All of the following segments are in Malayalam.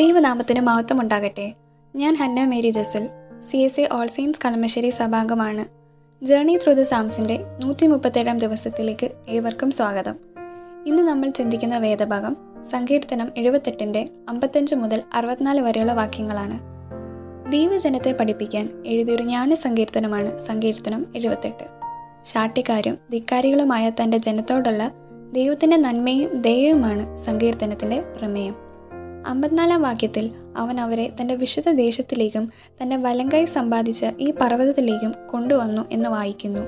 ദൈവനാമത്തിന് മഹത്വം ഉണ്ടാകട്ടെ ഞാൻ Hanna Mary Jasel C S A All Saints Kalamassery സഭാംഗമാണ്. Journey through the സാംസിന്റെ നൂറ്റി മുപ്പത്തേഴാം ദിവസത്തിലേക്ക് ഏവർക്കും സ്വാഗതം. ഇന്ന് നമ്മൾ ചിന്തിക്കുന്ന വേദഭാഗം സങ്കീർത്തനം എഴുപത്തെട്ടിന്റെ അമ്പത്തഞ്ച് മുതൽ അറുപത്തിനാല് വരെയുള്ള വാക്യങ്ങളാണ്. ദൈവജനത്തെ പഠിപ്പിക്കാൻ എഴുതിയൊരു ജ്ഞാന സങ്കീർത്തനമാണ് സങ്കീർത്തനം എഴുപത്തെട്ട്. ശാട്ടിക്കാരും ധിക്കാരികളുമായ തന്റെ ജനത്തോടുള്ള ദൈവത്തിന്റെ നന്മയും ദയവുമാണ് സങ്കീർത്തനത്തിന്റെ പ്രമേയം. അമ്പത്തിനാലാം വാക്യത്തിൽ അവൻ അവരെ തന്റെ വിശുദ്ധ ദേശത്തിലേക്കും തന്റെ വലങ്കൈ സമ്പാദിച്ച ഈ പർവതത്തിലേക്കും കൊണ്ടുവന്നു എന്ന് വായിക്കുന്നു.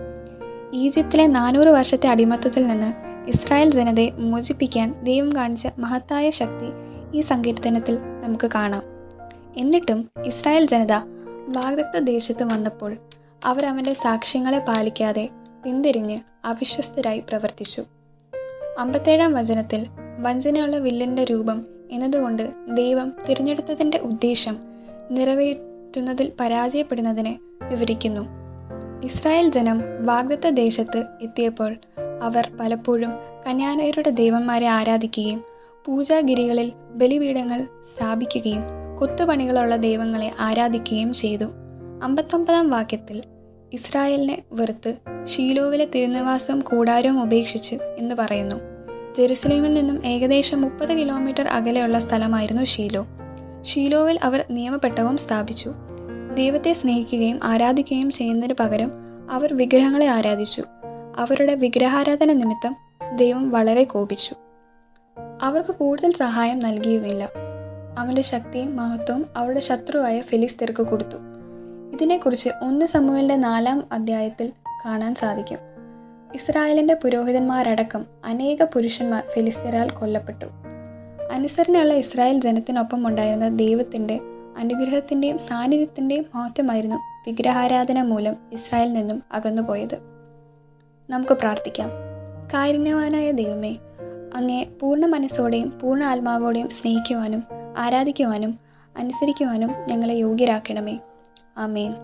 ഈജിപ്തിലെ നാനൂറ് വർഷത്തെ അടിമത്തത്തിൽ നിന്ന് ഇസ്രായേൽ ജനതയെ മോചിപ്പിക്കാൻ ദൈവം കാണിച്ച മഹത്തായ ശക്തി ഈ സങ്കീർത്തനത്തിൽ നമുക്ക് കാണാം. എന്നിട്ടും ഇസ്രായേൽ ജനത വാഗ്ദത്ത ദേശത്ത് വന്നപ്പോൾ അവർ അവന്റെ സാക്ഷ്യങ്ങളെ പാലിക്കാതെ പിന്തിരിഞ്ഞ് അവിശ്വസ്തരായി പ്രവർത്തിച്ചു. അമ്പത്തേഴാം വചനത്തിൽ വഞ്ചനയുള്ള വില്ലിന്റെ രൂപം എന്നതുകൊണ്ട് ദൈവം തിരഞ്ഞെടുത്തതിന്റെ ഉദ്ദേശം നിറവേറ്റുന്നതിൽ പരാജയപ്പെടുന്നതിനെ വിവരിക്കുന്നു. ഇസ്രായേൽ ജനം വാഗ്ദത്ത ദേശത്ത് എത്തിയപ്പോൾ അവർ പലപ്പോഴും കന്യാനയരുടെ ദൈവന്മാരെ ആരാധിക്കുകയും പൂജാഗിരികളിൽ ബലിപീഠങ്ങൾ സ്ഥാപിക്കുകയും കൊത്തുപണികളുള്ള ദൈവങ്ങളെ ആരാധിക്കുകയും ചെയ്തു. അമ്പത്തൊമ്പതാം വാക്യത്തിൽ ഇസ്രായേലിനെ വെറുത്ത് ഷീലോവിലെ തിരുനിവാസവും കൂടാരവും ഉപേക്ഷിച്ച് എന്ന് പറയുന്നു. ജെറുസലേമിൽ നിന്നും ഏകദേശം മുപ്പത് കിലോമീറ്റർ അകലെയുള്ള സ്ഥലമായിരുന്നു ഷീലോ. ഷീലോവിൽ അവർ നിയമപ്പെട്ടവും സ്ഥാപിച്ചു. ദൈവത്തെ സ്നേഹിക്കുകയും ആരാധിക്കുകയും ചെയ്യുന്നതിന് പകരം അവർ വിഗ്രഹങ്ങളെ ആരാധിച്ചു. അവരുടെ വിഗ്രഹാരാധന നിമിത്തം ദൈവം വളരെ കോപിച്ചു. അവർക്ക് കൂടുതൽ സഹായം നൽകിയുമില്ല. അവന്റെ ശക്തിയും മഹത്വവും അവരുടെ ശത്രുവായ ഫിലിസ്തീർക്ക് കൊടുത്തു. ഇതിനെക്കുറിച്ച് ഒന്ന് സമൂഹലിന്റെ നാലാം അധ്യായത്തിൽ കാണാൻ സാധിക്കും. ഇസ്രായേലിന്റെ പുരോഹിതന്മാരടക്കം അനേക പുരുഷന്മാർ ഫിലിസ്തീനാൽ കൊല്ലപ്പെട്ടു. അനുസരണയുള്ള ഇസ്രായേൽ ജനത്തിനൊപ്പം ഉണ്ടായിരുന്ന ദൈവത്തിന്റെ അനുഗ്രഹത്തിന്റെയും സാന്നിധ്യത്തിന്റെയും മഹത്വമായിരുന്നു വിഗ്രഹാരാധന മൂലം ഇസ്രായേലിൽ നിന്നും അകന്നുപോയത്. നമുക്ക് പ്രാർത്ഥിക്കാം. കാരുണ്യവാനായ ദൈവമേ അങ്ങേ പൂർണ മനസ്സോടെയും പൂർണ ആത്മാവോടെയും സ്നേഹിക്കുവാനും ആരാധിക്കുവാനും അനുസരിക്കുവാനും ഞങ്ങളെ യോഗ്യരാക്കണമേ. ആമേൻ.